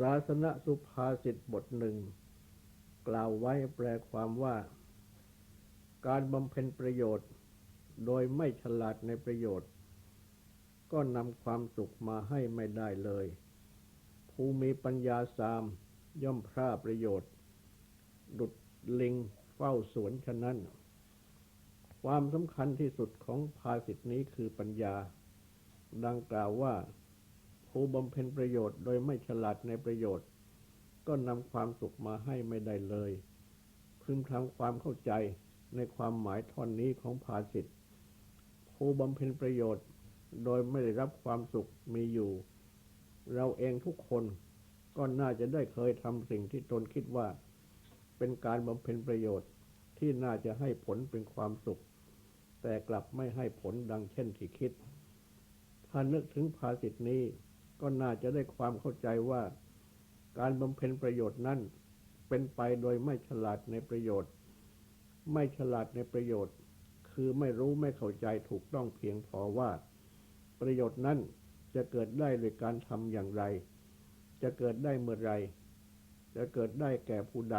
ศาสนสุภาษิตบทหนึ่ง กล่าวไว้แปลความว่า การบำเพ็ญประโยชน์ โดยไม่ฉลาดในประโยชน์ ก็นำความสุขมาให้ไม่ได้เลย ผู้มีปัญญาสามย่อมพร่าประโยชน์ ดุดลิงเฝ้าสวนฉะนั้น ความสำคัญที่สุดของภาษิตนี้คือปัญญา ดังกล่าวว่า ผู้บำเพ็ญประโยชน์โดยไม่ฉลาดในประโยชน์ ก็นำความสุขมาให้ไม่ได้เลย พึงทำความเข้าใจในความหมายท่อนนี้ของภาษิตผู้บำเพ็ญประโยชน์โดยไม่ได้รับความสุขมีอยู่ เราเองทุกคนก็น่าจะได้เคยทำสิ่งที่ตนคิดว่า เป็นการบำเพ็ญประโยชน์ที่น่าจะให้ผลเป็นความสุข แต่กลับไม่ให้ผลดังเช่นที่คิด ถ้านึกถึงภาษิตนี้ ก็น่าจะได้ความเข้าใจว่า การบำเพ็ญประโยชน์นั้น เป็นไปโดยไม่ฉลาดในประโยชน์ ไม่ฉลาดในประโยชน์ คือไม่รู้ไม่เข้าใจถูกต้องเพียงพอว่า ประโยชน์นั้นจะเกิดได้โดยการทำอย่างไร จะเกิดได้เมื่อไร จะเกิดได้แก่ผู้ใด